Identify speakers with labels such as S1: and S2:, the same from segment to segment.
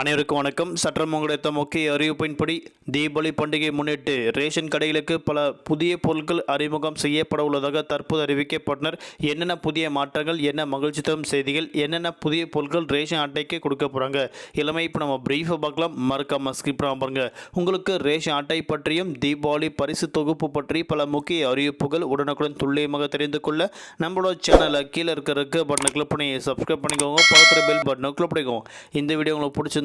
S1: அனைவருக்கும் வணக்கம். சற்றம் கிடைத்த முக்கிய அறிவிப்பின்படி தீபாவளி பண்டிகை முன்னிட்டு ரேஷன் கடைகளுக்கு பல புதிய பொருட்கள் அறிமுகம் செய்யப்பட உள்ளதாக தற்போது அறிவிக்கப்பட்டனர். என்னென்ன புதிய மாற்றங்கள் என்ன மகிழ்ச்சி தரும் செய்திகள் என்னென்ன புதிய பொருட்கள் ரேஷன் அட்டைக்கு கொடுக்க போகிறாங்க இளமை இப்போ நம்ம பிரீஃபாக பார்க்கலாம். மறக்காம ஸ்கிப் பண்ணாம பாருங்க. உங்களுக்கு ரேஷன் அட்டை பற்றியும் தீபாவளி பரிசு தொகுப்பு பற்றி பல முக்கிய அறிவிப்புகள் உடனுக்குடன் துல்லியமாக தெரிந்து கொள்ள நம்மளோட சேனலை கீழே இருக்கிற இருக்க பட்டனை கிளிக் பண்ணி சப்ஸ்கிரைப் பண்ணிக்கோங்க. பக்கத்தில் பெல் பட்டனை கிளிக் பண்ணிக்கோங்க. இந்த வீடியோ உங்களுக்கு பிடிச்சிருந்தா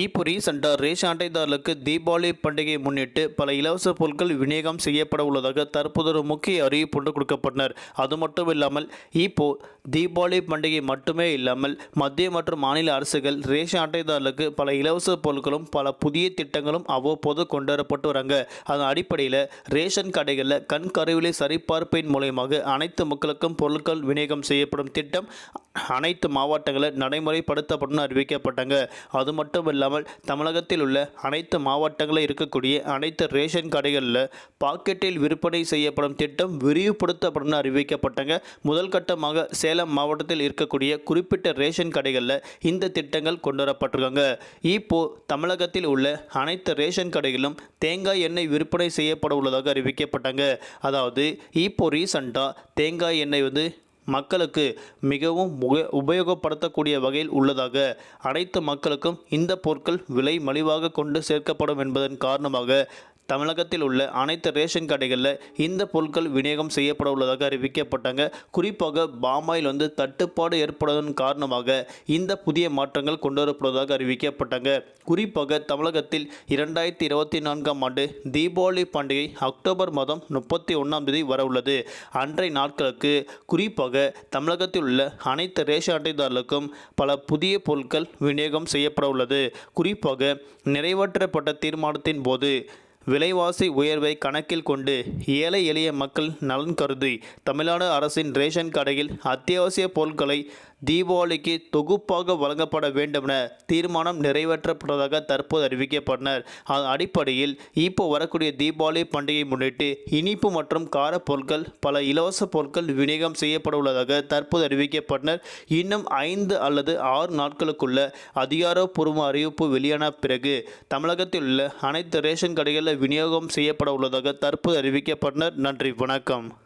S1: இப்போ ரீசெண்டாக ரேஷன் அட்டைதாரர்களுக்கு தீபாவளி பண்டிகையை முன்னிட்டு பல இலவச பொருட்கள் விநியோகம் செய்யப்பட உள்ளதாக தற்போது ஒரு முக்கிய அறிவிப்பு ஒன்று கொடுக்கப்பட்டனர். அது மட்டும் இல்லாமல் இப்போ தீபாவளி பண்டிகை மட்டுமே இல்லாமல் மத்திய மற்றும் மாநில அரசுகள் ரேஷன் அட்டைதாரர்களுக்கு பல இலவச பொருட்களும் பல புதிய திட்டங்களும் அவ்வப்போது கொண்டுவரப்பட்டு வராங்க. அதன் அடிப்படையில் ரேஷன் கடைகளில் கண் கருவிலை சரிபார்ப்பின் மூலயமாக அனைத்து மக்களுக்கும் பொருட்கள் விநியோகம் செய்யப்படும் திட்டம் அனைத்து மாவட்டங்களில் நடைமுறைப்படுத்தப்படும் அறிவிக்கப்பட்டாங்க. அது மட்டும் இல்லாமல் தமிழகத்தில் உள்ள அனைத்து மாவட்டங்களில் இருக்கக்கூடிய அனைத்து ரேஷன் கடைகளில் பாக்கெட்டில் விற்பனை செய்யப்படும் திட்டம் விரிவுபடுத்தப்படும் அறிவிக்கப்பட்டாங்க. முதல் கட்டமாக சேலம் மாவட்டத்தில் இருக்கக்கூடிய குறிப்பிட்ட ரேஷன் கடைகளில் இந்த திட்டங்கள் கொண்டு வரப்பட்டிருக்காங்க இப்போ தமிழகத்தில் உள்ள அனைத்து ரேஷன் கடைகளிலும் தேங்காய் எண்ணெய் விற்பனை செய்யப்பட உள்ளதாக அறிவிக்கப்பட்டாங்க. அதாவது இப்போ ரீசண்டாக தேங்காய் எண்ணெய் வந்து மக்களுக்கு மிகவும் உபயோகப்படுத்தக்கூடிய வகையில் உள்ளதாக அனைத்து மக்களுக்கும் இந்த பொருட்கள் விலை மலிவாக கொண்டு சேர்க்கப்படும் என்பதன் காரணமாக தமிழகத்தில் உள்ள அனைத்து ரேஷன் கடைகளில் இந்த பொருட்கள் விநியோகம் செய்யப்பட உள்ளதாக அறிவிக்கப்பட்டாங்க. குறிப்பாக பாமாயில் வந்து தட்டுப்பாடு ஏற்படுவதன் காரணமாக இந்த புதிய மாற்றங்கள் கொண்டு வரப்படுவதாக அறிவிக்கப்பட்டாங்க. குறிப்பாக தமிழகத்தில் இரண்டாயிரத்தி இருபத்தி நான்காம் ஆண்டு தீபாவளி பண்டிகை அக்டோபர் மாதம் முப்பத்தி ஒன்றாம் தேதி வர உள்ளது. அன்றைய நாட்களுக்கு குறிப்பாக தமிழகத்தில் உள்ள அனைத்து ரேஷன் அட்டைதாரர்களுக்கும் பல புதிய பொருட்கள் விநியோகம் செய்யப்பட உள்ளது. குறிப்பாக நிறைவேற்றப்பட்ட தீர்மானத்தின் போது விலைவாசி உயர்வை கணக்கில் கொண்டு ஏழை எளிய மக்கள் நலன் கருதி தமிழ்நாடு அரசின் ரேஷன் கடையில் அத்தியாவசிய பொருட்களை தீபாவளிக்கு தொகுப்பாக வழங்கப்பட வேண்டுமென தீர்மானம் நிறைவேற்றப்பட்டதாக தற்போது அறிவிக்கப்பட்டனர். அதன் அடிப்படையில் இப்போ வரக்கூடிய தீபாவளி பண்டிகையை முன்னிட்டு இனிப்பு மற்றும் கார பொருட்கள் பல இலவச பொருட்கள் விநியோகம் செய்யப்பட உள்ளதாக தற்போது அறிவிக்கப்பட்டனர். இன்னும் ஐந்து அல்லது ஆறு நாட்களுக்குள்ள அதிகாரப்பூர்வ அறிவிப்பு வெளியான பிறகு தமிழகத்தில் உள்ள அனைத்து ரேஷன் கடைகளில் விநியோகம் செய்யப்பட உள்ளதாக தற்போது அறிவிக்கப்பட்டனர். நன்றி வணக்கம்.